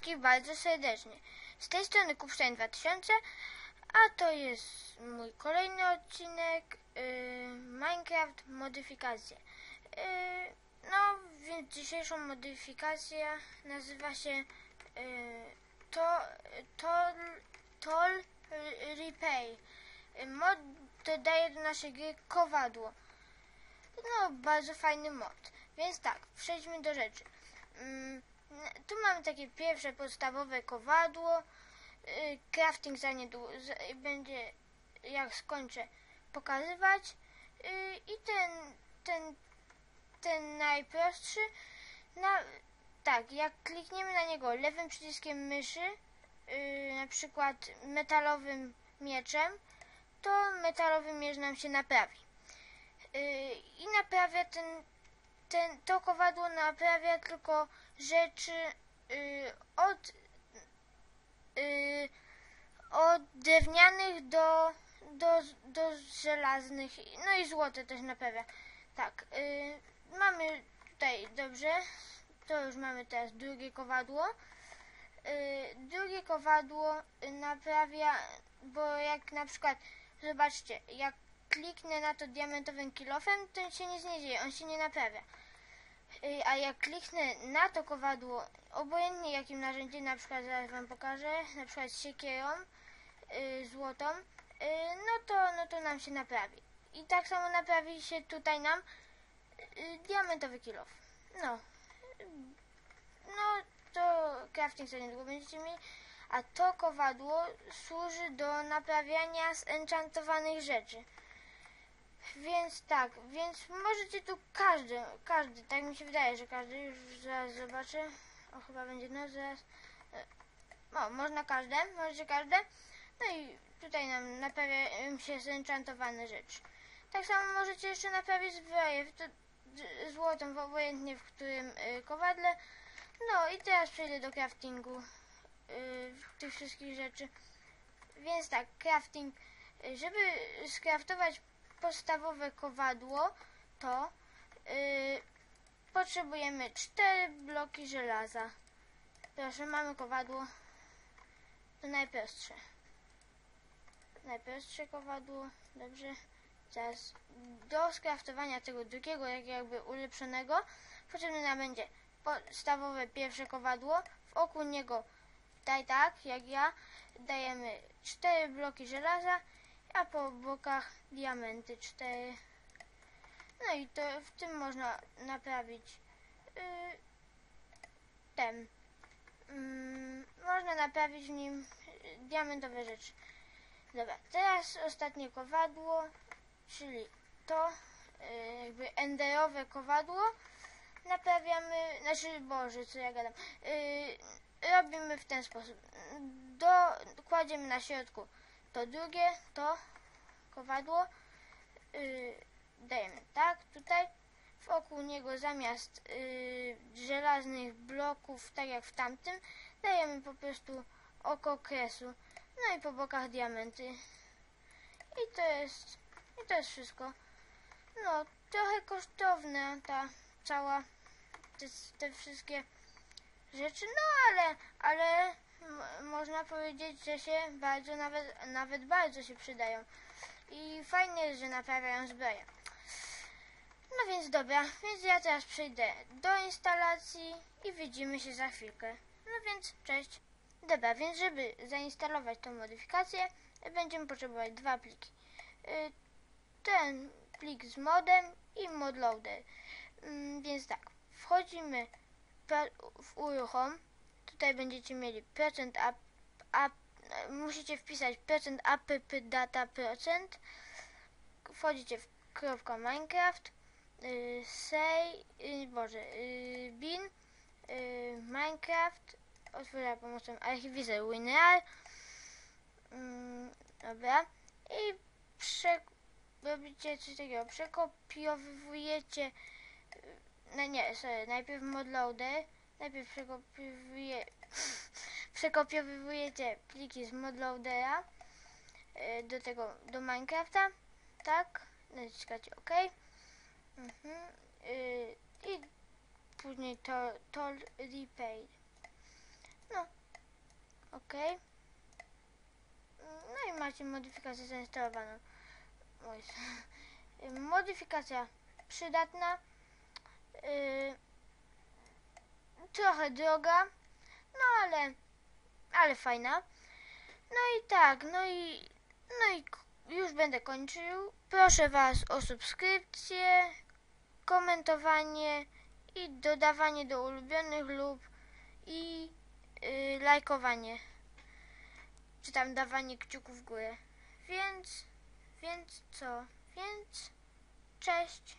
wszystkich bardzo serdecznie. Z tej strony Kupstein 2000, a to jest mój kolejny odcinek yy, Minecraft modyfikacje. Yy, no, więc dzisiejszą modyfikację nazywa się yy, to, Tol, Tol Repay. Yy, Mod dodaje do naszej gry kowadło. No, bardzo fajny mod. Więc tak, przejdźmy do rzeczy. Mm, tu mamy takie pierwsze podstawowe kowadło. Y, Crafting za niedługo za- będzie, jak skończę, pokazywać. Y, I ten, ten, ten najprostszy, na, tak, jak klikniemy na niego lewym przyciskiem myszy, y, na przykład metalowym mieczem, to metalowy miecz nam się naprawi. Y, I naprawia ten, ten, to kowadło naprawia tylko rzeczy y, od, y, od drewnianych do, do, do żelaznych, no i złote też naprawia. Tak, y, mamy tutaj, dobrze, to już mamy teraz drugie kowadło. Drugie kowadło naprawia, bo jak na przykład, zobaczcie, jak kliknę na to diamentowym kilofem, to się nic nie dzieje, on się nie naprawia. Y, A jak kliknę na to kowadło, obojętnie jakim narzędziem, na przykład zaraz wam pokażę, na przykład siekierą y, złotą, y, no to, no to nam się naprawi. I tak samo naprawi się tutaj nam y, diamentowy kilof. No. No to crafting sobie niedługo będziecie mieli. A to kowadło służy do naprawiania zenchantowanych rzeczy. Więc tak, więc możecie tu każdy, każdy, tak mi się wydaje, że każdy, już zaraz zobaczę. O, chyba będzie, no zaraz. e, O, można każde, możecie każde. No i tutaj nam naprawiają się zenchantowane rzeczy. Tak samo możecie jeszcze naprawić zbroję, to, złotą, obojętnie w którym y, kowadle. No i teraz przejdę do craftingu y, tych wszystkich rzeczy. Więc tak, crafting, żeby skraftować podstawowe kowadło, to y, potrzebujemy 4 bloki żelaza. Proszę, mamy kowadło. To najprostsze. Najprostsze kowadło. Dobrze. Teraz do skraftowania tego drugiego, jak jakby ulepszonego, potrzebne nam będzie podstawowe pierwsze kowadło. Wokół niego, daj tak, jak ja, dajemy 4 bloki żelaza a po bokach diamenty 4. No i to w tym można naprawić yy, ten. Mm, można naprawić w nim y, diamentowe rzeczy. Dobra, teraz ostatnie kowadło, czyli to yy, jakby enderowe kowadło. Naprawiamy, znaczy Boże, co ja gadam. Robimy w ten sposób. Do, kładziemy na środku to drugie, to kowadło yy, dajemy tak? Tutaj wokół niego zamiast yy, żelaznych bloków tak jak w tamtym dajemy po prostu oko kresu. No i po bokach diamenty. I to jest i to jest wszystko. No trochę kosztowna ta cała te, te wszystkie rzeczy. No ale ale można powiedzieć, że się bardzo, nawet, nawet bardzo się przydają. I fajnie jest, że naprawiają zbroję. No więc dobra, więc ja teraz przejdę do instalacji i widzimy się za chwilkę. No więc cześć. Dobra, więc żeby zainstalować tą modyfikację, będziemy potrzebować dwa pliki. Y, Ten plik z modem i modloader. Mm, Więc tak, wchodzimy w uruchom tutaj będziecie mieli procent up, up, musicie wpisać procent app data procent wchodzicie w kropka minecraft y, say boże y, bin y, minecraft otwiera pomocą archiwizer winrar mm, dobra i prze, robicie coś takiego przekopiowujecie y, no nie, sorry, najpierw modloader najpierw przekopiowuje, przekopiowujecie pliki z modloadera y, do tego, do Minecrafta, tak, naciskacie OK mhm. y, i później to, to repair No, okej. No i macie modyfikację zainstalowaną. Modyfikacja przydatna. Yy, trochę droga, no ale, ale fajna. No i tak, no i, no i już będę kończył. Proszę Was o subskrypcję, komentowanie i dodawanie do ulubionych lub i yy, lajkowanie. Czy tam dawanie kciuków w górę. Więc, więc co? Więc cześć.